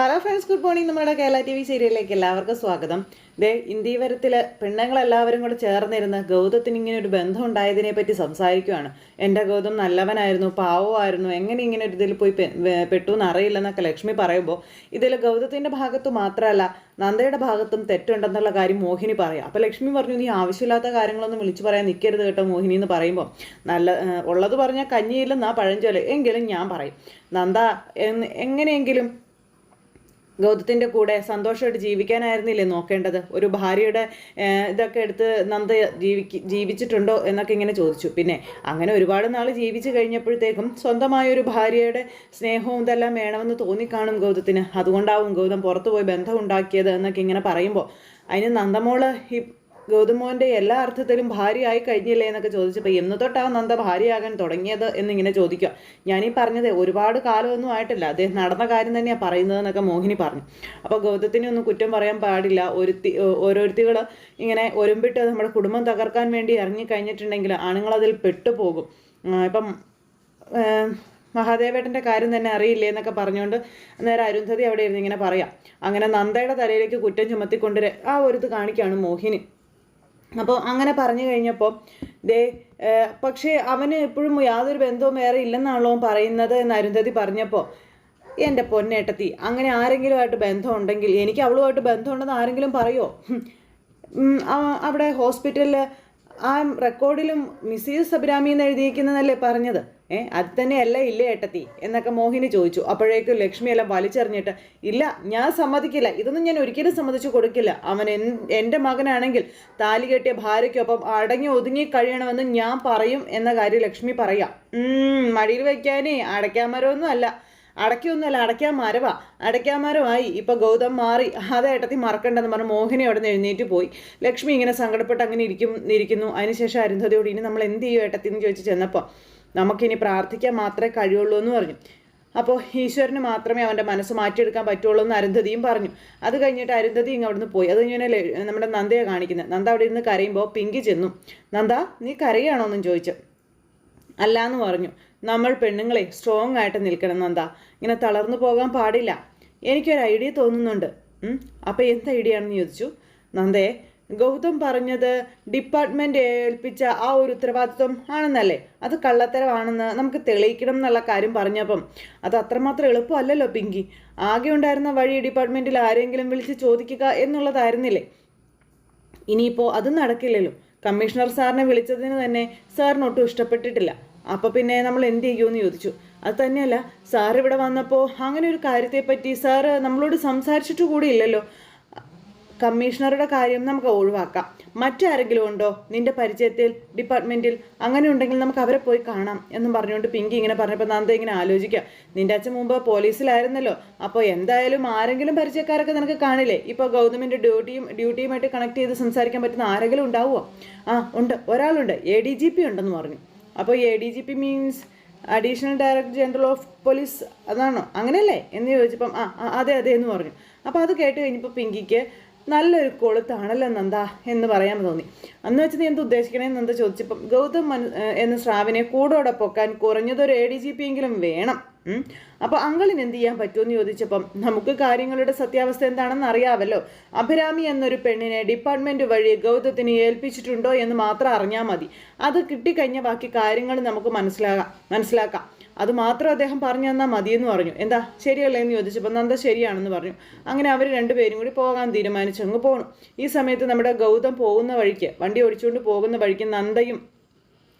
Hello friends good morning. നമ്മുടെ Kerala T V സീരിയലിലേക്ക് എല്ലാവർക്കും സ്വാഗതം. ദേ ഇന്ത്യവരത്തിൽ പെണ്ണുങ്ങളെല്ലാവരും കൂടെ ചേർന്നിരുന്ന് ഗൗതത്തിന് ഇങ്ങനെ ഒരു ബന്ധം ഉണ്ടായതിനെ പറ്റി സംസാരിക്കുകയാണ് എന്റെ ഗൗതം നല്ലവനായിരുന്നു പാവമായിരുന്നു എങ്ങനെ ഇങ്ങനെ ഒരു ഇതിൽ പോയി പെട്ടു പെട്ടു എന്നറിയില്ലെന്നൊക്കെ ലക്ഷ്മി പറയുമ്പോൾ ഇതിൽ ഗൗതത്തിന്റെ ഭാഗത്ത് മാത്രമല്ല നന്ദയുടെ ഭാഗത്തും തെറ്റുണ്ടെന്നുള്ള കാര്യം മോഹിനി പറയാം അപ്പോൾ ലക്ഷ്മി പറഞ്ഞു നീ ആവശ്യമില്ലാത്ത കാര്യങ്ങളൊന്നും വിളിച്ചു പറയാൻ നിൽക്കരുത് കേട്ടോ മോഹിനി എന്ന് പറയുമ്പോൾ. നല്ല ഉള്ളത് പറഞ്ഞാൽ കഞ്ഞിയില്ലെന്നാ പഴഞ്ചൊല്ല്. എങ്കിലും ഞാൻ പറയും നന്ദ എങ്ങനെയെങ്കിലും ഗൗതത്തിന്റെ കൂടെ സന്തോഷമായിട്ട് ജീവിക്കാനായിരുന്നില്ലേ നോക്കേണ്ടത്? ഒരു ഭാര്യയുടെ ഇതൊക്കെ എടുത്ത് നന്ദ ജീവിക്ക് ജീവിച്ചിട്ടുണ്ടോ എന്നൊക്കെ ഇങ്ങനെ ചോദിച്ചു. പിന്നെ അങ്ങനെ ഒരുപാട് നാൾ ജീവിച്ചു കഴിഞ്ഞപ്പോഴത്തേക്കും സ്വന്തമായ ഒരു ഭാര്യയുടെ സ്നേഹവും ഇതെല്ലാം വേണമെന്ന് തോന്നിക്കാണും ഗൗതത്തിന്. അതുകൊണ്ടാവും ഗൗതം പുറത്തുപോയി ബന്ധം ഉണ്ടാക്കിയത് എന്നൊക്കെ ഇങ്ങനെ പറയുമ്പോൾ അതിന് നന്ദമോൾ ഗൗതമോന്റെ എല്ലാ അർത്ഥത്തിലും ഭാര്യയായി കഴിഞ്ഞില്ലേ എന്നൊക്കെ ചോദിച്ചപ്പോൾ എന്ന് തൊട്ടാണ് നന്ദ ഭാര്യയാകാൻ തുടങ്ങിയത്? എന്നിങ്ങനെ ചോദിക്കുക. ഞാനീ പറഞ്ഞത് ഒരുപാട് കാലമൊന്നും ആയിട്ടില്ല. അദ്ദേഹം നടന്ന കാര്യം തന്നെയാണ് പറയുന്നതെന്നൊക്കെ മോഹിനി പറഞ്ഞു. അപ്പോൾ ഗൗതത്തിനെ ഒന്നും കുറ്റം പറയാൻ പാടില്ല. ഒരുത്തി ഓരോരുത്തികൾ ഇങ്ങനെ ഒരുമ്പിട്ട് നമ്മുടെ കുടുംബം തകർക്കാൻ വേണ്ടി ഇറങ്ങിക്കഴിഞ്ഞിട്ടുണ്ടെങ്കിൽ ആണുങ്ങളതിൽ പെട്ടുപോകും. ഇപ്പം മഹാദേവേട്ടന്റെ കാര്യം തന്നെ അറിയില്ലേ എന്നൊക്കെ പറഞ്ഞുകൊണ്ട് നേരെ അരുന്ധതി അവിടെ ഇരുന്ന് ഇങ്ങനെ പറയാം. അങ്ങനെ നന്ദയുടെ തലയിലേക്ക് കുറ്റം ചുമത്തിക്കൊണ്ട് ആ ഒരു ഇത് കാണിക്കുകയാണ് മോഹിനി. അപ്പോൾ അങ്ങനെ പറഞ്ഞു കഴിഞ്ഞപ്പോൾ ദേ പക്ഷേ അവന് എപ്പോഴും യാതൊരു ബന്ധവും വേറെ ഇല്ലെന്നാണല്ലോ പറയുന്നത് എന്ന് അരുന്ധതി പറഞ്ഞപ്പോൾ എന്റെ പൊന്നേട്ടത്തി അങ്ങനെ ആരെങ്കിലുമായിട്ട് ബന്ധമുണ്ടെങ്കിൽ എനിക്ക് അവളുമായിട്ട് ബന്ധമുണ്ടെന്ന് ആരെങ്കിലും പറയുമോ അവിടെ ഹോസ്പിറ്റലിൽ ആ റെക്കോർഡിലും മിസ്സീസ് അഭിരാമി എന്ന് എഴുതിയിരിക്കുന്നതല്ലേ പറഞ്ഞത്? ഏ അത് തന്നെയല്ല ഇല്ലേ ഏട്ടത്തി? എന്നൊക്കെ മോഹിനി ചോദിച്ചു. അപ്പോഴേക്കും ലക്ഷ്മി എല്ലാം വലിച്ചെറിഞ്ഞിട്ട് ഇല്ല ഞാൻ സമ്മതിക്കില്ല. ഇതൊന്നും ഞാൻ ഒരിക്കലും സമ്മതിച്ചു കൊടുക്കില്ല. അവൻ എൻ എന്റെ മകനാണെങ്കിൽ താലി കെട്ടിയ ഭാര്യയ്ക്കൊപ്പം അടങ്ങി ഒതുങ്ങി കഴിയണമെന്ന് ഞാൻ പറയും എന്ന കാര്യം ലക്ഷ്മി പറയാം. മടിയിൽ വയ്ക്കാനേ. അടയ്ക്കാമരമൊന്നും അല്ല അടയ്ക്കൊന്നുമല്ല. അടയ്ക്കാൻ മരവാ. അടയ്ക്കാൻ മരമായി. ഇപ്പം ഗൗതം മാറി. അത് ഏട്ടത്തി മറക്കണ്ടെന്ന് പറഞ്ഞ് മോഹിനി അവിടെ നിന്ന് എഴുന്നേറ്റ് പോയി. ലക്ഷ്മി ഇങ്ങനെ സങ്കടപ്പെട്ട് അങ്ങനെ ഇരിക്കും ഇരിക്കുന്നു. അതിനുശേഷം അരുന്ധതിയോട് ഇനി നമ്മൾ എന്ത് ചെയ്യും ഏട്ടത്തി? എന്ന് ചോദിച്ച് ചെന്നപ്പോൾ നമുക്കിനി പ്രാർത്ഥിക്കാൻ മാത്രമേ കഴിയുള്ളൂ എന്ന് പറഞ്ഞു. അപ്പോൾ ഈശ്വരന് മാത്രമേ അവന്റെ മനസ്സ് മാറ്റിയെടുക്കാൻ പറ്റുള്ളൂ എന്ന് അരുന്ധതിയും പറഞ്ഞു. അത് കഴിഞ്ഞിട്ട് അരുന്ധതി ഇങ്ങ് അവിടുന്ന് പോയി. അത് കഴിഞ്ഞാൽ നമ്മുടെ നന്ദയെ കാണിക്കുന്നത് നന്ദ അവിടെ ഇരുന്ന് കരയുമ്പോൾ പിങ്കി ചെന്നു. നന്ദ നീ കരയാണോ എന്നും ചോദിച്ചു. അല്ല എന്ന് പറഞ്ഞു. നമ്മൾ പെണ്ണുങ്ങളെ സ്ട്രോങ് ആയിട്ട് നിൽക്കണം നന്ദ. ഇങ്ങനെ തളർന്നു പോകാൻ പാടില്ല. എനിക്കൊരു ഐഡിയ തോന്നുന്നുണ്ട്. അപ്പം എന്ത് ഐഡിയ ആണെന്ന് ചോദിച്ചു. നന്ദേ ഗൗതം പറഞ്ഞത് ഡിപ്പാർട്ട്മെന്റ് ഏൽപ്പിച്ച ആ ഒരു ഉത്തരവാദിത്വം ആണെന്നല്ലേ? അത് കള്ളത്തരമാണെന്ന് നമുക്ക് തെളിയിക്കണം എന്നുള്ള കാര്യം പറഞ്ഞപ്പം അത് അത്രമാത്രം എളുപ്പമല്ലല്ലോ പിങ്കി. ആകെ ഉണ്ടായിരുന്ന വഴി ഡിപ്പാർട്ട്മെന്റിൽ ആരെങ്കിലും വിളിച്ച് ചോദിക്കുക എന്നുള്ളതായിരുന്നില്ലേ? ഇനിയിപ്പോൾ അത് നടക്കില്ലല്ലോ. കമ്മീഷണർ സാറിനെ വിളിച്ചതിന് തന്നെ സാറിന് ഒട്ടും ഇഷ്ടപ്പെട്ടിട്ടില്ല. അപ്പോൾ പിന്നെ നമ്മൾ എന്ത് ചെയ്യുമെന്ന് ചോദിച്ചു. അത് തന്നെയല്ല സാർ ഇവിടെ വന്നപ്പോൾ അങ്ങനെ ഒരു കാര്യത്തെപ്പറ്റി സാറ് നമ്മളോട് സംസാരിച്ചിട്ട് കൂടി ഇല്ലല്ലോ കമ്മീഷണറുടെ കാര്യം നമുക്ക് ഒഴിവാക്കാം. മറ്റാരെങ്കിലും ഉണ്ടോ? നിന്റെ പരിചയത്തിൽ ഡിപ്പാർട്ട്മെന്റിൽ അങ്ങനെ ഉണ്ടെങ്കിൽ നമുക്ക് അവരെ പോയി കാണാം എന്നും പറഞ്ഞുകൊണ്ട് പിങ്കി ഇങ്ങനെ പറഞ്ഞപ്പോൾ നന്ദ ഇങ്ങനെ ആലോചിക്കുക. നിന്റെ അച്ഛൻ മുമ്പ് പോലീസിലായിരുന്നല്ലോ. അപ്പോൾ എന്തായാലും ആരെങ്കിലും പരിചയക്കാരൊക്കെ നിനക്ക് കാണില്ലേ? ഇപ്പോൾ ഗൗതമിന്റെ ഡ്യൂട്ടിയും ഡ്യൂട്ടിയുമായിട്ട് കണക്ട് ചെയ്ത് സംസാരിക്കാൻ പറ്റുന്ന ആരെങ്കിലും ഉണ്ടാവുമോ? ആ ഉണ്ട്. ഒരാളുണ്ട്. എ ഡി ജി പി ഉണ്ടെന്ന് പറഞ്ഞു. അപ്പോൾ A D G P means additional director general of police അതാണോ? അങ്ങനെയല്ലേ? എന്ന് ചോദിച്ചപ്പം ആ ആ, അതെ അതെ എന്ന് പറഞ്ഞു. അപ്പോൾ അത് കേട്ട് കഴിഞ്ഞപ്പോൾ പിങ്കിക്ക് നല്ലൊരു കൊളുത്താണല്ലോ നന്ദ എന്ന് പറയാൻ തോന്നി അന്ന് വെച്ച് നീ എന്ത് ഉദ്ദേശിക്കണേ നന്ദ ചോദിച്ചപ്പം ഗൗതം എന്ന സ്രാവിനെ കൂടോടെ പൊക്കാൻ കുറഞ്ഞതൊരു എ ഡി ജി പി എങ്കിലും വേണം. അപ്പോൾ അങ്കളിന് എന്ത് ചെയ്യാൻ പറ്റുമെന്ന് ചോദിച്ചപ്പം നമുക്ക് കാര്യങ്ങളുടെ സത്യാവസ്ഥ എന്താണെന്ന് അറിയാമല്ലോ അഭിരാമി എന്നൊരു പെണ്ണിനെ ഡിപ്പാർട്ട്മെന്റ് വഴി ഗൗതത്തിന് ഏൽപ്പിച്ചിട്ടുണ്ടോ എന്ന് മാത്രം അറിഞ്ഞാൽ മതി. അത് കിട്ടിക്കഴിഞ്ഞ ബാക്കി കാര്യങ്ങൾ നമുക്ക് മനസ്സിലാകാം മനസ്സിലാക്കാം. അത് മാത്രം അദ്ദേഹം പറഞ്ഞു തന്നാൽ മതിയെന്ന് പറഞ്ഞു. എന്താ? ശരിയല്ലേ എന്ന് ചോദിച്ചപ്പോൾ നന്ദ ശരിയാണെന്ന് പറഞ്ഞു. അങ്ങനെ അവർ രണ്ടുപേരും കൂടി പോകാൻ തീരുമാനിച്ചു അങ്ങ് പോകണം ഈ സമയത്ത് നമ്മുടെ ഗൗതം പോകുന്ന വഴിക്ക് വണ്ടി ഓടിച്ചുകൊണ്ട് പോകുന്ന വഴിക്ക് നന്ദയും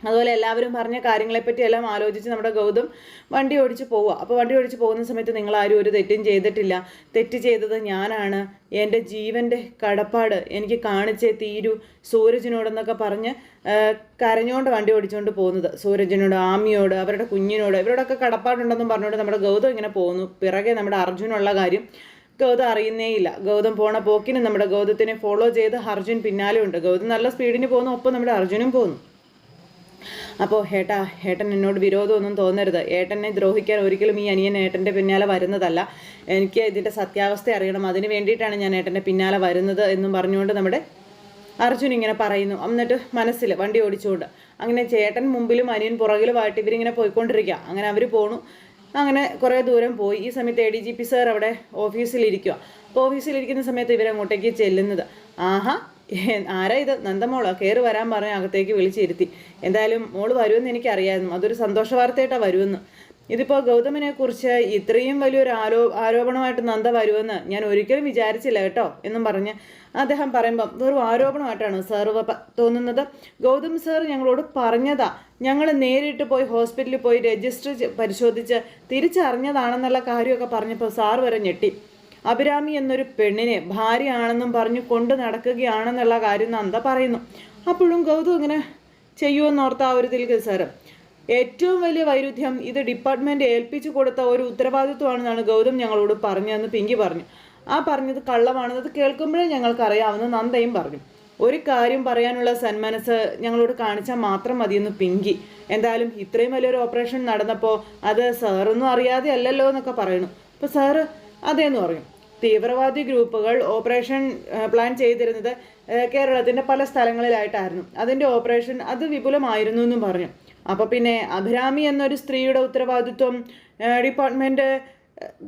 അതുപോലെ എല്ലാവരും പറഞ്ഞ കാര്യങ്ങളെപ്പറ്റി എല്ലാം ആലോചിച്ച് നമ്മുടെ ഗൗതം വണ്ടി ഓടിച്ച് പോവുക. അപ്പോൾ വണ്ടി ഓടിച്ച് പോകുന്ന സമയത്ത് നിങ്ങൾ ആരും ഒരു തെറ്റും ചെയ്തിട്ടില്ല. തെറ്റ് ചെയ്തത് ഞാനാണ്. എന്റെ ജീവന്റെ കടപ്പാട് എനിക്ക് കാണിച്ചേ തീരൂ. സൂരജിനോടെന്നൊക്കെ പറഞ്ഞ് കരഞ്ഞുകൊണ്ട് വണ്ടി ഓടിച്ചുകൊണ്ട് പോകുന്നത്. സൂരജിനോട് ആമിയോട് അവരുടെ കുഞ്ഞിനോട് ഇവരോടൊക്കെ കടപ്പാടുണ്ടെന്നും പറഞ്ഞുകൊണ്ട് നമ്മുടെ ഗൗതം ഇങ്ങനെ പോകുന്നു. പിറകെ നമ്മുടെ അർജുനുള്ള കാര്യം ഗൗതം അറിയുന്നേയില്ല. ഗൗതം പോണ പോക്കിന് നമ്മുടെ ഗൗതത്തിനെ ഫോളോ ചെയ്ത് അർജുൻ പിന്നാലെ ഉണ്ട്. ഗൗതം നല്ല സ്പീഡിന് പോകുന്നു. ഒപ്പം നമ്മുടെ അർജുനും പോകുന്നു. അപ്പോൾ ഏട്ടാ ഏട്ടൻ എന്നോട് വിരോധമൊന്നും തോന്നരുത്. ഏട്ടനെ ദ്രോഹിക്കാൻ ഒരിക്കലും ഈ അനിയൻ ഏട്ടന്റെ പിന്നാലെ വരുന്നതല്ല. എനിക്ക് ഇതിന്റെ സത്യാവസ്ഥ അറിയണം. അതിന് വേണ്ടിയിട്ടാണ് ഞാൻ ഏട്ടന്റെ പിന്നാലെ വരുന്നത് എന്നും പറഞ്ഞുകൊണ്ട് നമ്മുടെ അർജുൻ ഇങ്ങനെ പറയുന്നു. എന്നിട്ട് മനസ്സിൽ വണ്ടി ഓടിച്ചുകൊണ്ട്. അങ്ങനെ ചേട്ടൻ മുമ്പിലും അനിയൻ പുറകിലുമായിട്ട് ഇവരിങ്ങനെ പോയിക്കൊണ്ടിരിക്കുക അങ്ങനെ അവർ പോണു. അങ്ങനെ കുറേ ദൂരം പോയി. ഈ സമയത്ത് A D G P sir അവിടെ ഓഫീസിലിരിക്കുക അപ്പോൾ ഓഫീസിലിരിക്കുന്ന സമയത്ത് ഇവരങ്ങോട്ടേക്ക് ചെല്ലുന്നത്. ആഹാ ആരാ ഇത്? നന്ദമോളോ? കയറി വരാൻ പറഞ്ഞ അകത്തേക്ക് വിളിച്ചിരുത്തി. എന്തായാലും മോൾ വരുമെന്ന് എനിക്കറിയായിരുന്നു. അതൊരു സന്തോഷ വാർത്തയായിട്ടാണ് വരുമെന്ന്. ഇതിപ്പോൾ ഗൗതമിനെ കുറിച്ച് ഇത്രയും വലിയൊരു ആരോ ആരോപണമായിട്ട് നന്ദ വരുമെന്ന് ഞാൻ ഒരിക്കലും വിചാരിച്ചില്ല കേട്ടോ എന്നും പറഞ്ഞ് അദ്ദേഹം പറയുമ്പം വെറും ആരോപണമായിട്ടാണ് സാർ തോന്നുന്നത്. ഗൗതം സാർ ഞങ്ങളോട് പറഞ്ഞതാ. ഞങ്ങൾ നേരിട്ട് പോയി ഹോസ്പിറ്റലിൽ പോയി രജിസ്റ്റർ പരിശോധിച്ച് തിരിച്ചറിഞ്ഞതാണെന്നുള്ള കാര്യമൊക്കെ പറഞ്ഞപ്പോൾ സാർ വരെ ഞെട്ടി. അഭിരാമി എന്നൊരു പെണ്ണിനെ ഭാര്യയാണെന്നും പറഞ്ഞു കൊണ്ട് നടക്കുകയാണെന്നുള്ള കാര്യം നന്ദ പറയുന്നു. അപ്പോഴും ഗൗതം ഇങ്ങനെ ചെയ്യുമെന്നോർത്ത ആ ഒരു തിരികെ സാറ് ഏറ്റവും വലിയ വൈരുദ്ധ്യം ഇത് ഡിപ്പാർട്ട്മെന്റ് ഏൽപ്പിച്ചു കൊടുത്ത ഒരു ഉത്തരവാദിത്വമാണെന്നാണ് ഗൗതം ഞങ്ങളോട് പറഞ്ഞതെന്ന് പിങ്കി പറഞ്ഞു. ആ പറഞ്ഞത് കള്ളമാണെന്നത് കേൾക്കുമ്പോഴേ ഞങ്ങൾക്ക് അറിയാവുന്ന നന്ദയും പറഞ്ഞു. ഒരു കാര്യം പറയാനുള്ള സന്മനസ് ഞങ്ങളോട് കാണിച്ചാൽ മാത്രം മതിയെന്ന് പിങ്കി. എന്തായാലും ഇത്രയും വലിയൊരു ഓപ്പറേഷൻ നടന്നപ്പോൾ അത് സാറൊന്നും അറിയാതെ അല്ലല്ലോ എന്നൊക്കെ പറയുന്നു. അപ്പോൾ സാറ് അതേന്ന് പറഞ്ഞു. തീവ്രവാദി ഗ്രൂപ്പുകൾ ഓപ്പറേഷൻ പ്ലാൻ ചെയ്തിരുന്നത് കേരളത്തിന്റെ പല സ്ഥലങ്ങളിലായിട്ടായിരുന്നു. അതിന്റെ ഓപ്പറേഷൻ അത് വിപുലമായിരുന്നു എന്നും പറഞ്ഞു. അപ്പോൾ പിന്നെ അഭിരാമി എന്നൊരു സ്ത്രീയുടെ ഉത്തരവാദിത്വം ഡിപ്പാർട്ട്മെന്റ്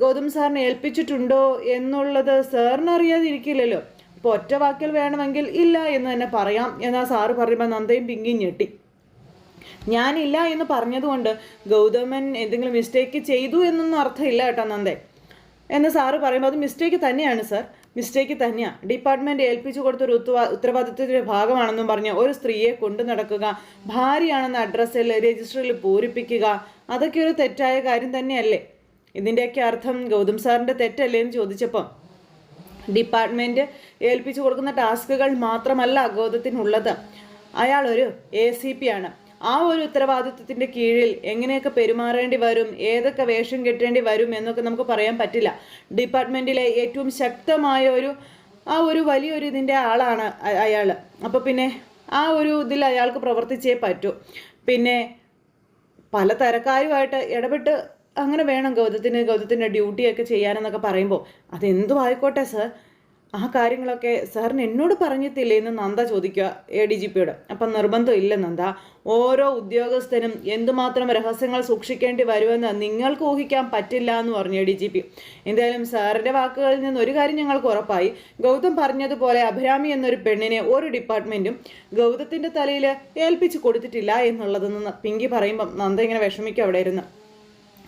ഗൗതം സാറിനെ ഏൽപ്പിച്ചിട്ടുണ്ടോ എന്നുള്ളത് സാറിന് അറിയാതിരിക്കില്ലല്ലോ അപ്പോൾ ഒറ്റ വാക്കിൽ വേണമെങ്കിൽ ഇല്ല എന്ന് തന്നെ പറയാം എന്നാ സാറ് പറയുമ്പോൾ നന്ദയും പിങ്കിയും ഞെട്ടി. ഞാനില്ല എന്ന് പറഞ്ഞതുകൊണ്ട് ഗൗതമൻ എന്തെങ്കിലും മിസ്റ്റേക്ക് ചെയ്തു എന്നൊന്നും അർത്ഥമില്ല കേട്ടോ നന്ദേ. എന്ന് സാറ് പറയുമ്പോൾ അത് മിസ്റ്റേക്ക് തന്നെയാണ് സാർ മിസ്റ്റേക്ക് തന്നെയാണ് ഡിപ്പാർട്ട്മെന്റ് ഏൽപ്പിച്ചു കൊടുത്ത ഒരു ഉത്തവാ ഉത്തരവാദിത്വത്തിന്റെ ഭാഗമാണെന്നും പറഞ്ഞ് ഒരു സ്ത്രീയെ കൊണ്ടു നടക്കുക ഭാര്യയാണെന്ന അഡ്രസ്സിൽ രജിസ്റ്ററിൽ പൂരിപ്പിക്കുക അതൊക്കെ ഒരു തെറ്റായ കാര്യം തന്നെയല്ലേ? ഇതിന്റെയൊക്കെ അർത്ഥം ഗൗതം സാറിന്റെ തെറ്റല്ലേ എന്ന് ചോദിച്ചപ്പം ഡിപ്പാർട്ട്മെന്റ് ഏൽപ്പിച്ചു കൊടുക്കുന്ന ടാസ്കുകൾ മാത്രമല്ല ഗൗതത്തിനുള്ളത്. അയാളൊരു എ സി പി ആണ്. ആ ഒരു ഉത്തരവാദിത്വത്തിന്റെ കീഴിൽ എങ്ങനെയൊക്കെ പെരുമാറേണ്ടി വരും ഏതൊക്കെ വേഷം കെട്ടേണ്ടി വരും എന്നൊക്കെ നമുക്ക് പറയാൻ പറ്റില്ല. ഡിപ്പാർട്ട്മെന്റിലെ ഏറ്റവും ശക്തമായ ഒരു ആ ഒരു വലിയൊരു ഇതിന്റെ ആളാണ് അയാൾ അപ്പോൾ അപ്പൊ പിന്നെ ആ ഒരു ഇതിൽ അയാൾക്ക് പ്രവർത്തിച്ചേ പറ്റൂ. പിന്നെ പല തരക്കാരുമായിട്ട് ഇടപെട്ട് അങ്ങനെ വേണം ഗൗതത്തിന് ഗൗതത്തിന്റെ ഡ്യൂട്ടിയൊക്കെ ചെയ്യാനെന്നൊക്കെ പറയുമ്പോൾ അതെന്തും ആയിക്കോട്ടെ സർ. ആ കാര്യങ്ങളൊക്കെ സാറിന് എന്നോട് പറഞ്ഞിട്ടില്ലേ എന്ന് നന്ദ ചോദിക്കുക എ ഡി ജി പിയോട് അപ്പം നിർബന്ധം ഇല്ല നന്ദ. ഓരോ ഉദ്യോഗസ്ഥനും എന്തുമാത്രം രഹസ്യങ്ങൾ സൂക്ഷിക്കേണ്ടി വരുമെന്ന് നിങ്ങൾക്ക് ഊഹിക്കാൻ പറ്റില്ല എന്ന് പറഞ്ഞു എ ഡി ജി പി എന്തായാലും സാറിന്റെ വാക്കുകളിൽ നിന്ന് ഒരു കാര്യം ഞങ്ങൾക്ക് ഉറപ്പായി. ഗൗതം പറഞ്ഞതുപോലെ അഭിരാമി എന്നൊരു പെണ്ണിനെ ഒരു ഡിപ്പാർട്ട്മെന്റും ഗൗതത്തിന്റെ തലയിൽ ഏൽപ്പിച്ചു കൊടുത്തിട്ടില്ല എന്നുള്ളതെന്ന് പിങ്കി പറയുമ്പം നന്ദ ഇങ്ങനെ വിഷമിക്കും അവിടെ ഇരുന്ന്.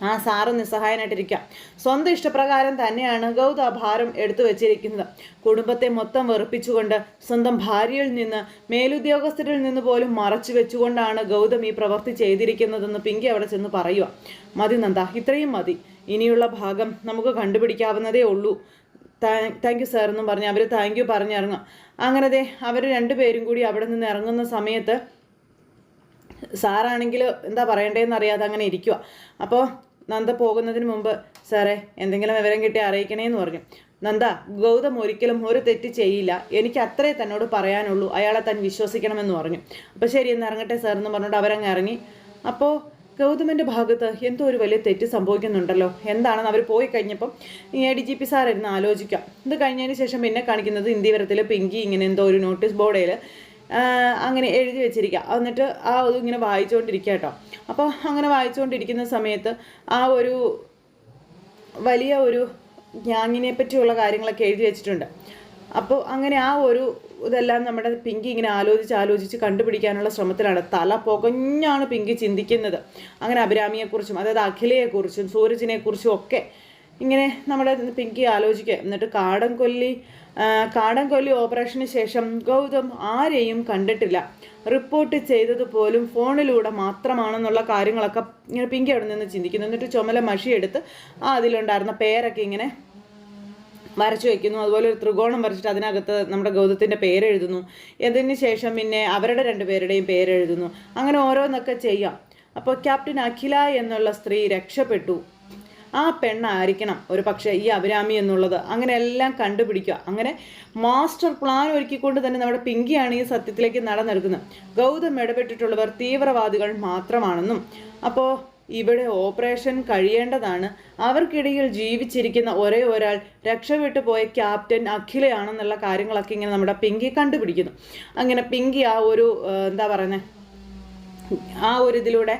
ആ സാറ് നിസ്സഹായനായിട്ടിരിക്കാം. സ്വന്തം ഇഷ്ടപ്രകാരം തന്നെയാണ് ഗൗത ഭാരം എടുത്തു വെച്ചിരിക്കുന്നത്. കുടുംബത്തെ മൊത്തം വെറുപ്പിച്ചുകൊണ്ട് സ്വന്തം ഭാര്യയിൽ നിന്ന് മേലുദ്യോഗസ്ഥരിൽ നിന്ന് പോലും മറച്ചു വെച്ചുകൊണ്ടാണ് ഗൗതം ഈ പ്രവൃത്തി ചെയ്തിരിക്കുന്നതെന്ന് പിങ്കി അവിടെ ചെന്ന് പറയുക മതി നന്ദ ഇത്രയും മതി. ഇനിയുള്ള ഭാഗം നമുക്ക് കണ്ടുപിടിക്കാവുന്നതേ ഉള്ളൂ. താങ്ക് യു സാർ എന്നും പറഞ്ഞ് അവർ താങ്ക് യു പറഞ്ഞിറങ്ങും. അങ്ങനെ ദേ അവർ രണ്ടുപേരും കൂടി അവിടെ നിന്ന് ഇറങ്ങുന്ന സമയത്ത് സാറാണെങ്കിൽ എന്താ പറയണ്ടേന്ന് അറിയാതെ അങ്ങനെ ഇരിക്കുക അപ്പോൾ നന്ദ പോകുന്നതിന് മുമ്പ് സാറേ എന്തെങ്കിലും വിവരം കിട്ടി അറിയിക്കണേന്ന് പറഞ്ഞു. നന്ദ ഗൗതം ഒരിക്കലും ഒരു തെറ്റ് ചെയ്യില്ല. എനിക്ക് അത്രേ തന്നോട് പറയാനുള്ളൂ. അയാളെ താൻ വിശ്വസിക്കണമെന്ന് പറഞ്ഞു. അപ്പോൾ ശരി എന്ന് ഇറങ്ങട്ടെ സാർ എന്ന് പറഞ്ഞുകൊണ്ട് അവരങ്ങ് ഇറങ്ങി. അപ്പോൾ ഗൗതമിന്റെ ഭാഗത്ത് എന്തോ ഒരു വലിയ തെറ്റ് സംഭവിക്കുന്നുണ്ടല്ലോ. എന്താണെന്ന് അവർ പോയി കഴിഞ്ഞപ്പം A D G P sir ഇരുന്ന് ആലോചിക്കാം. ഇത് കഴിഞ്ഞതിന് ശേഷം പിന്നെ കാണിക്കുന്നത് ഇന്ത്യവരത്തിൽ പിങ്കി ഇങ്ങനെ എന്തോ ഒരു നോട്ടീസ് ബോർഡിൽ അങ്ങനെ എഴുതി വെച്ചിരിക്കുക എന്നിട്ട് ആ ഇങ്ങനെ വായിച്ചുകൊണ്ടിരിക്കുക കേട്ടോ അപ്പോൾ അങ്ങനെ വായിച്ചുകൊണ്ടിരിക്കുന്ന സമയത്ത് ആ ഒരു വലിയ ഒരു ഗ്യാങ്ങിനെ പറ്റിയുള്ള കാര്യങ്ങളൊക്കെ എഴുതി വെച്ചിട്ടുണ്ട്. അപ്പോൾ അങ്ങനെ ആ ഒരു ഇതെല്ലാം നമ്മുടെ പിങ്കി ഇങ്ങനെ ആലോചിച്ച് ആലോചിച്ച് കണ്ടുപിടിക്കാനുള്ള ശ്രമത്തിലാണ്. തല പുകഞ്ഞാണ് പിങ്കി ചിന്തിക്കുന്നത്. അങ്ങനെ അഭിരാമിയെക്കുറിച്ചും അതായത് അഖിലയെക്കുറിച്ചും സൂരജിനെക്കുറിച്ചും ഒക്കെ ഇങ്ങനെ നമ്മുടെ പിങ്കി ആലോചിക്കുക എന്നിട്ട് കാടൻ കൊല്ലി ആ, കാടൻ കൊല്ലി ഓപ്പറേഷന് ശേഷം ഗൗതം ആരെയും കണ്ടിട്ടില്ല. റിപ്പോർട്ട് ചെയ്തത് പോലും ഫോണിലൂടെ മാത്രമാണെന്നുള്ള കാര്യങ്ങളൊക്കെ ഇങ്ങനെ പിങ്കി അവിടെ നിന്ന് ചിന്തിക്കുന്നു. എന്നിട്ട് ചുമല മഷിയെടുത്ത് ആ അതിലുണ്ടായിരുന്ന പേരൊക്കെ ഇങ്ങനെ വരച്ചു വയ്ക്കുന്നു. അതുപോലെ ഒരു ത്രികോണം വരച്ചിട്ട് അതിനകത്ത് നമ്മുടെ ഗൗതത്തിന്റെ പേരെഴുതുന്നു. ഇതിന് ശേഷം പിന്നെ അവരുടെ രണ്ടുപേരുടെയും പേരെഴുതുന്നു. അങ്ങനെ ഓരോന്നൊക്കെ ചെയ്യാം. അപ്പോൾ ക്യാപ്റ്റൻ അഖില എന്നുള്ള സ്ത്രീ രക്ഷപ്പെട്ടു. ആ പെണ്ണായിരിക്കണം ഒരു പക്ഷേ ഈ അഭിരാമി എന്നുള്ളത്. അങ്ങനെ എല്ലാം കണ്ടുപിടിക്കുക. അങ്ങനെ മാസ്റ്റർ പ്ലാൻ ഒരുക്കിക്കൊണ്ട് തന്നെ നമ്മുടെ പിങ്കിയാണ് ഈ സത്യത്തിലേക്ക് നടന്നെടുക്കുന്നത്. ഗൗതം ഇടപെട്ടിട്ടുള്ളവർ തീവ്രവാദികൾ മാത്രമാണെന്നും അപ്പോൾ ഇവിടെ ഓപ്പറേഷൻ കഴിയേണ്ടതാണ്. അവർക്കിടയിൽ ജീവിച്ചിരിക്കുന്ന ഒരേ ഒരാൾ രക്ഷപ്പെട്ടു പോയ ക്യാപ്റ്റൻ അഖിലയാണെന്നുള്ള കാര്യങ്ങളൊക്കെ ഇങ്ങനെ നമ്മുടെ പിങ്കി കണ്ടുപിടിക്കുന്നു. അങ്ങനെ പിങ്കി ആ ഒരു എന്താ പറയുന്നത് ആ ഒരു ഇതിലൂടെ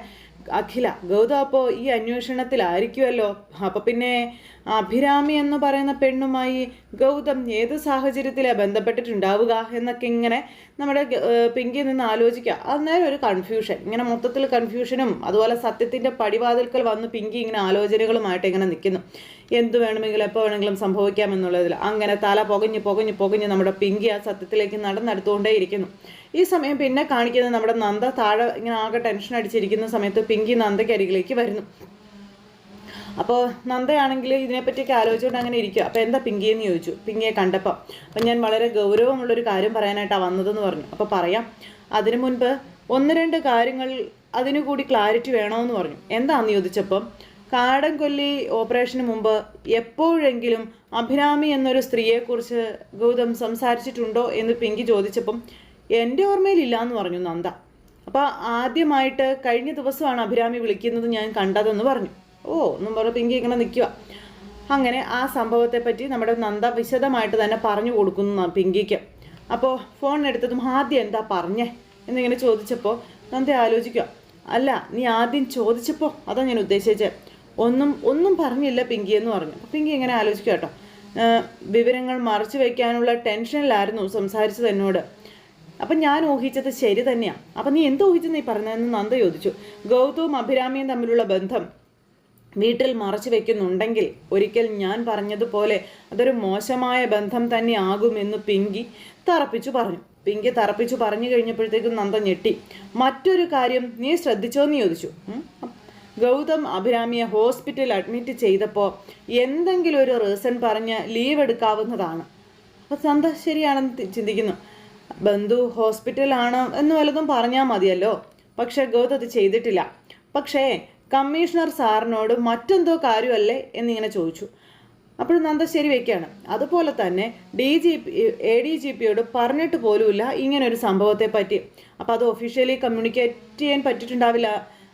അഖില ഗൗതം അപ്പോൾ ഈ അന്വേഷണത്തിലായിരിക്കുമല്ലോ അപ്പം പിന്നെ അഭിരാമി എന്ന് പറയുന്ന പെണ്ണുമായി ഗൗതം ഏത് സാഹചര്യത്തിലാണ് ബന്ധപ്പെട്ടിട്ടുണ്ടാവുക എന്നൊക്കെ ഇങ്ങനെ നമ്മുടെ പിങ്കി നിന്ന് ആലോചിക്കുക. അന്നേരം ഒരു കൺഫ്യൂഷൻ ഇങ്ങനെ മൊത്തത്തിൽ കൺഫ്യൂഷനും അതുപോലെ സത്യത്തിന്റെ പടിവാതിൽക്കൽ വന്ന് പിങ്കി ഇങ്ങനെ ആലോചനകളുമായിട്ട് ഇങ്ങനെ നിൽക്കുന്നു എന്ത് വേണമെങ്കിലും എപ്പോൾ വേണമെങ്കിലും സംഭവിക്കാമെന്നുള്ളതിൽ അങ്ങനെ തല പുകഞ്ഞ് പുകഞ്ഞ് പുകഞ്ഞ് നമ്മുടെ പിങ്കി ആ സത്യത്തിലേക്ക് നടന്നെടുത്തുകൊണ്ടേയിരിക്കുന്നു. ഈ സമയം പിന്നെ കാണിക്കുന്നത് നമ്മുടെ നന്ദ താഴെ ഇങ്ങനെ ആകെ ടെൻഷൻ അടിച്ചിരിക്കുന്ന സമയത്ത് പിങ്കി നന്ദയ്ക്കരികിലേക്ക് വരുന്നു. അപ്പോൾ നന്ദയാണെങ്കിൽ ഇതിനെപ്പറ്റിയൊക്കെ ആലോചിച്ചുകൊണ്ട് അങ്ങനെ ഇരിക്കുക അപ്പോൾ എന്താ പിങ്കി എന്ന് ചോദിച്ചു. പിങ്കിയെ കണ്ടപ്പോൾ അപ്പം ഞാൻ വളരെ ഗൗരവമുള്ളൊരു കാര്യം പറയാനായിട്ടാണ് വന്നതെന്ന് പറഞ്ഞു. അപ്പോൾ പറയാം. അതിനു മുൻപ് ഒന്ന് രണ്ട് കാര്യങ്ങൾ അതിനു കൂടി ക്ലാരിറ്റി വേണമെന്ന് പറഞ്ഞു. എന്താണെന്ന് ചോദിച്ചപ്പം കാടൻ കൊല്ലി ഓപ്പറേഷന് മുമ്പ് എപ്പോഴെങ്കിലും അഭിരാമി എന്നൊരു സ്ത്രീയെക്കുറിച്ച് ഗൗതം സംസാരിച്ചിട്ടുണ്ടോ എന്ന് പിങ്കി ചോദിച്ചപ്പം എന്റെ ഓർമ്മയിലില്ല എന്ന് പറഞ്ഞു നന്ദ. അപ്പോൾ ആദ്യമായിട്ട് കഴിഞ്ഞ ദിവസമാണ് അഭിരാമി വിളിക്കുന്നത് ഞാൻ കണ്ടതെന്ന് പറഞ്ഞു. ഓ എന്നും പറഞ്ഞു പിങ്കി ഇങ്ങനെ നിൽക്കുക അങ്ങനെ ആ സംഭവത്തെപ്പറ്റി നമ്മുടെ നന്ദ വിശദമായിട്ട് തന്നെ പറഞ്ഞു കൊടുക്കുന്നു പിങ്കിക്ക്. അപ്പോൾ ഫോൺ എടുത്തതും ആദ്യം എന്താ പറഞ്ഞേ എന്നിങ്ങനെ ചോദിച്ചപ്പോൾ നന്ദ ആലോചിക്കുക അല്ല നീ ആദ്യം ചോദിച്ചപ്പോൾ അതാ ഞാൻ ഉദ്ദേശിച്ചത് ഒന്നും ഒന്നും പറഞ്ഞില്ല പിങ്കി എന്ന് പറഞ്ഞു. പിങ്കി ഇങ്ങനെ ആലോചിക്കുക കേട്ടോ. വിവരങ്ങൾ മറച്ചു വയ്ക്കാനുള്ള ടെൻഷനിലായിരുന്നു സംസാരിച്ചത് എന്നോട്. അപ്പം ഞാൻ ഊഹിച്ചത് ശരി തന്നെയാണ് അപ്പം നീ എന്ത് ഊഹിച്ചു നീ പറഞ്ഞതെന്ന് നന്ദ ചോദിച്ചു. ഗൗതവും അഭിരാമിയും തമ്മിലുള്ള ബന്ധം വീട്ടിൽ മറച്ചു വെക്കുന്നുണ്ടെങ്കിൽ ഒരിക്കൽ ഞാൻ പറഞ്ഞതുപോലെ അതൊരു മോശമായ ബന്ധം തന്നെ ആകുമെന്ന് പിങ്കി തറപ്പിച്ചു പറഞ്ഞു. പിങ്കി തറപ്പിച്ചു പറഞ്ഞു കഴിഞ്ഞപ്പോഴത്തേക്കും നന്ദ ഞെട്ടി. മറ്റൊരു കാര്യം നീ ശ്രദ്ധിച്ചോ എന്ന് ചോദിച്ചു ഗൗതം അഭിരാമിയെ ഹോസ്പിറ്റലിൽ അഡ്മിറ്റ് ചെയ്തപ്പോൾ എന്തെങ്കിലും ഒരു റീസൺ പറഞ്ഞ് ലീവ് എടുക്കാവുന്നതാണ്. അപ്പോൾ നന്ദ ശരിയാണെന്ന് ചിന്തിക്കുന്നു. ബന്ധു ഹോസ്പിറ്റലാണ് എന്ന് വല്ലതും പറഞ്ഞാൽ മതിയല്ലോ. പക്ഷെ ഗൗതം അത് ചെയ്തിട്ടില്ല. പക്ഷേ കമ്മീഷണർ സാറിനോട് മറ്റെന്തോ കാര്യമല്ലേ എന്നിങ്ങനെ ചോദിച്ചു. അപ്പോൾ നന്ദ ശരി വയ്ക്കുകയാണ് അതുപോലെ തന്നെ D G P A D G പിയോട് പറഞ്ഞിട്ട് പോലുമില്ല ഇങ്ങനൊരു സംഭവത്തെ പറ്റി അപ്പോൾ അത് ഒഫീഷ്യലി കമ്മ്യൂണിക്കേറ്റ് ചെയ്യാൻ പറ്റിയിട്ടുണ്ടാവില്ല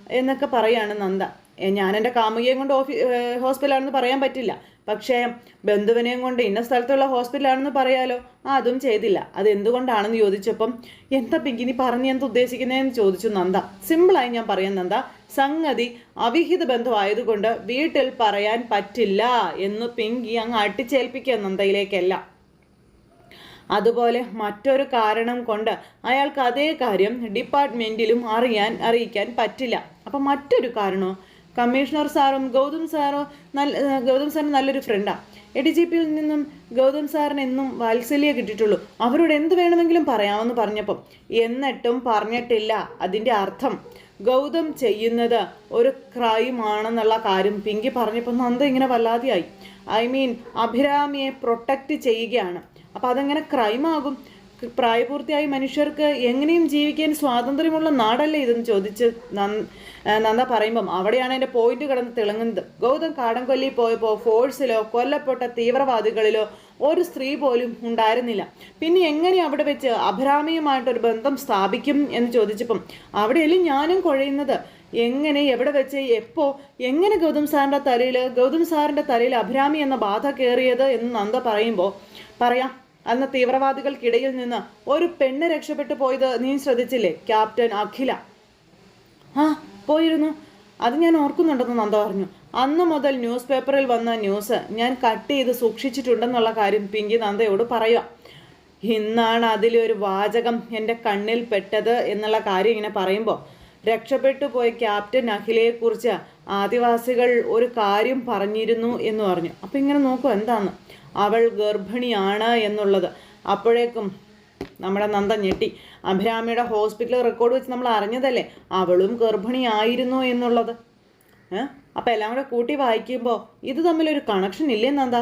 എന്നൊക്കെ പറയാണ് നന്ദ. ഞാൻ എന്റെ കാമുകയും കൊണ്ട് ഓഫീ ഹോസ്പിറ്റലാണെന്ന് പറയാൻ പറ്റില്ല. പക്ഷേ ബന്ധുവിനെയും കൊണ്ട് ഇന്ന സ്ഥലത്തുള്ള ഹോസ്പിറ്റലാണെന്ന് പറയാലോ? ആ അതും ചെയ്തില്ല. അത് എന്തുകൊണ്ടാണെന്ന് ചോദിച്ചപ്പം എന്താ പിങ്കി പറഞ്ഞ് എന്താ ഉദ്ദേശിക്കുന്നതെന്ന് ചോദിച്ചു നന്ദ. സിമ്പിളായി ഞാൻ പറയാം നന്ദ. സംഗതി അവിഹിത ബന്ധമായതുകൊണ്ട് വീട്ടിൽ പറയാൻ പറ്റില്ല എന്ന് പിങ്കി അങ്ങ് അട്ടിച്ചേൽപ്പിക്കുക നന്ദയിലേക്കല്ല. അതുപോലെ മറ്റൊരു കാരണം കൊണ്ട് അയാൾക്ക് അതേ കാര്യം ഡിപ്പാർട്ട്മെന്റിലും അറിയാൻ അറിയിക്കാൻ പറ്റില്ല. അപ്പം മറ്റൊരു കാരണമോ കമ്മീഷണർ സാറും ഗൗതം സാറോ നല്ല ഗൗതം സാറിന് നല്ലൊരു ഫ്രണ്ടാണ് എ ഡി ജി പിയിൽ നിന്നും ഗൗതം സാറിന് എന്നും വാത്സല്യ കിട്ടിയിട്ടുള്ളൂ. അവരോട് എന്ത് വേണമെങ്കിലും പറയാമെന്ന് പറഞ്ഞപ്പം എന്നിട്ടും പറഞ്ഞിട്ടില്ല. അതിന്റെ അർത്ഥം ഗൗതം ചെയ്യുന്നത് ഒരു ക്രൈം ആണെന്നുള്ള കാര്യം പിങ്കി പറഞ്ഞപ്പോൾ നന്ദ ഇങ്ങനെ വല്ലാതെയായി. ഐ മീൻ അഭിരാമിയെ പ്രൊട്ടക്റ്റ് ചെയ്യുകയാണ്. അപ്പം അതെങ്ങനെ ക്രൈമാകും? പ്രായപൂർത്തിയായി മനുഷ്യർക്ക് എങ്ങനെയും ജീവിക്കാൻ സ്വാതന്ത്ര്യമുള്ള നാടല്ലേ ഇതെന്ന് ചോദിച്ച് നന്ദ പറയുമ്പം അവിടെയാണ് എന്റെ പോയിന്റ് കിടന്ന് തിളങ്ങുന്നത്. ഗൗതം കാടംകൊല്ലി പോയപ്പോൾ ഫോഴ്സിലോ കൊല്ലപ്പെട്ട തീവ്രവാദികളിലോ ഒരു സ്ത്രീ പോലും ഉണ്ടായിരുന്നില്ല. പിന്നെ എങ്ങനെ അവിടെ വെച്ച് അഭിരാമിയുമായിട്ടൊരു ബന്ധം സ്ഥാപിക്കും എന്ന് ചോദിച്ചപ്പം അവിടെയല്ലേ ഞാനും കുഴയുന്നത്? എങ്ങനെ എവിടെ വെച്ച് എപ്പോൾ എങ്ങനെ ഗൗതം സാറിന്റെ തലയിൽ ഗൗതം സാറിന്റെ തലയിൽ അഭിരാമി എന്ന ബാധ കയറിയത് എന്ന് നന്ദ പറയുമ്പോൾ പറയാം അന്ന് തീവ്രവാദികൾക്കിടയിൽ നിന്ന് ഒരു പെണ്ണ് രക്ഷപ്പെട്ടു പോയത് നീ ശ്രദ്ധിച്ചില്ലേ ക്യാപ്റ്റൻ അഖില? ആ പോയിരുന്നു. അത് ഞാൻ ഓർക്കുന്നുണ്ടെന്ന് നന്ദ പറഞ്ഞു. അന്ന് മുതൽ ന്യൂസ് പേപ്പറിൽ വന്ന ന്യൂസ് ഞാൻ കട്ട് ചെയ്ത് സൂക്ഷിച്ചിട്ടുണ്ടെന്നുള്ള കാര്യം പിങ്കി നന്ദയോട് പറയുക ഇന്നാണ് അതിലൊരു വാചകം എന്റെ കണ്ണിൽ പെട്ടത് എന്നുള്ള കാര്യം ഇങ്ങനെ പറയുമ്പോൾ രക്ഷപ്പെട്ടു പോയ ക്യാപ്റ്റൻ അഖിലയെക്കുറിച്ച് ആദിവാസികൾ ഒരു കാര്യം പറഞ്ഞിരുന്നു എന്ന് പറഞ്ഞു. അപ്പം ഇങ്ങനെ നോക്കൂ എന്താന്ന്? അവൾ ഗർഭിണിയാണ് എന്നുള്ളത്. അപ്പോഴേക്കും നമ്മുടെ നന്ദ ഞെട്ടി. അഭിരാമിയുടെ ഹോസ്പിറ്റൽ റെക്കോർഡ് വെച്ച് നമ്മൾ അറിഞ്ഞതല്ലേ? അവളും ഗർഭിണിയായിരുന്നു എന്നുള്ളത്. ഏഹ് അപ്പം എല്ലാം കൂടെ കൂട്ടി വായിക്കുമ്പോൾ ഇത് തമ്മിലൊരു കണക്ഷൻ ഇല്ലേ നന്ദ?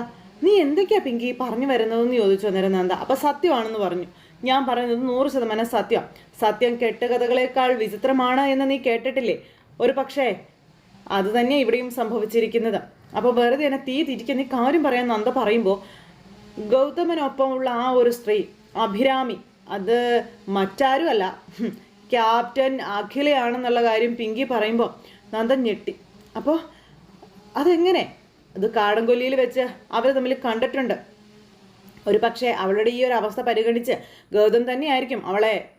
നീ എന്തൊക്കെയാ പിങ്കി പറഞ്ഞു വരുന്നതെന്ന് ചോദിച്ചു അന്നേരം നന്ദ. അപ്പോൾ സത്യമാണെന്ന് പറഞ്ഞു. ഞാൻ പറയുന്നത് നൂറ് ശതമാനം സത്യം. സത്യം കെട്ടുകഥകളേക്കാൾ വിചിത്രമാണ് എന്ന് നീ കേട്ടിട്ടില്ലേ? ഒരു പക്ഷേ അത് തന്നെ ഇവിടെയും സംഭവിച്ചിരിക്കുന്നത്. അപ്പോൾ വെറുതെ എന്നെ തീ തിരിക്കുന്ന കാര്യം പറയാൻ നന്ദ പറയുമ്പോൾ ഗൗതമനൊപ്പമുള്ള ആ ഒരു സ്ത്രീ അഭിരാമി അത് മറ്റാരുമല്ല. ക്യാപ്റ്റൻ അഖിലയാണെന്നുള്ള കാര്യം പിങ്കി പറയുമ്പോൾ നന്ദൻ ഞെട്ടി. അപ്പോൾ അതെങ്ങനെ? അത് കാടംകൊല്ലിയിൽ വെച്ച് അവർ തമ്മിൽ കണ്ടിട്ടുണ്ട്. ഒരു പക്ഷേ അവളുടെ ഈ ഒരു അവസ്ഥ പരിഗണിച്ച് ഗൗതം തന്നെയായിരിക്കും അവളെ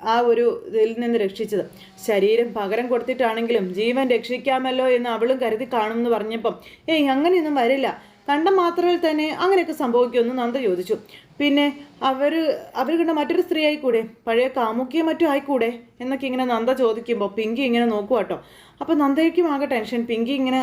ആ ഒരു ഇതിൽ നിന്ന് രക്ഷിച്ചത്. ശരീരം പകരം കൊടുത്തിട്ടാണെങ്കിലും ജീവൻ രക്ഷിക്കാമല്ലോ എന്ന് അവളും കരുതി കാണുമെന്ന് പറഞ്ഞപ്പം ഏയ് അങ്ങനെയൊന്നും വരില്ല. കണ്ട മാത്രയിൽ തന്നെ അങ്ങനെയൊക്കെ സംഭവിക്കുമെന്ന് നന്ദ ചോദിച്ചു. പിന്നെ അവർ അവർ കണ്ട മറ്റൊരു സ്ത്രീ ആയിക്കൂടെ? പഴയ കാമുക്കിയെ മറ്റും ആയിക്കൂടെ? എന്നൊക്കെ ഇങ്ങനെ നന്ദ ചോദിക്കുമ്പോൾ പിങ്കി ഇങ്ങനെ നോക്കുക കേട്ടോ അപ്പോൾ നന്ദയ്ക്കും ആകെ ടെൻഷൻ. പിങ്കി ഇങ്ങനെ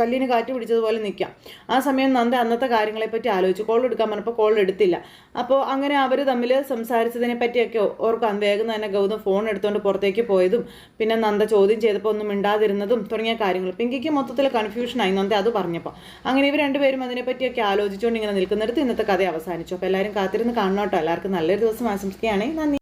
കല്ലിന് കാറ്റ് പിടിച്ചതുപോലെ നിൽക്കാം. ആ സമയം നന്ദ അന്നത്തെ കാര്യങ്ങളെപ്പറ്റി ആലോചിച്ചു. കോൾ എടുക്കാൻ പറഞ്ഞപ്പോൾ കോൾ എടുത്തില്ല. അപ്പോൾ അങ്ങനെ അവർ തമ്മിൽ സംസാരിച്ചതിനെ പറ്റിയൊക്കെ ഓർക്കാൻ വേഗം തന്നെ ഗൗതം ഫോൺ എടുത്തുകൊണ്ട് പുറത്തേക്ക് പോയതും പിന്നെ നന്ദ ചോദ്യം ചെയ്തപ്പോൾ ഒന്നും മിണ്ടാതിരുന്നതും തുടങ്ങിയ കാര്യങ്ങൾ. പിങ്കിക്ക് മൊത്തത്തിൽ കൺഫ്യൂഷനായി നന്ദ അത് പറഞ്ഞപ്പോൾ അങ്ങനെ ഇവർ രണ്ടുപേരും അതിനെപ്പറ്റിയൊക്കെ ആലോചിച്ചുകൊണ്ട് ഇങ്ങനെ നിൽക്കുന്നിടത്ത് ഇന്നത്തെ കഥ അവസാനിച്ചു. അപ്പോൾ എല്ലാവരും കാത്തിരുന്ന് കാണണം കേട്ടോ എല്ലാവർക്കും നല്ലൊരു ദിവസം ആശംസിക്കുകയാണെങ്കിൽ നന്ദി.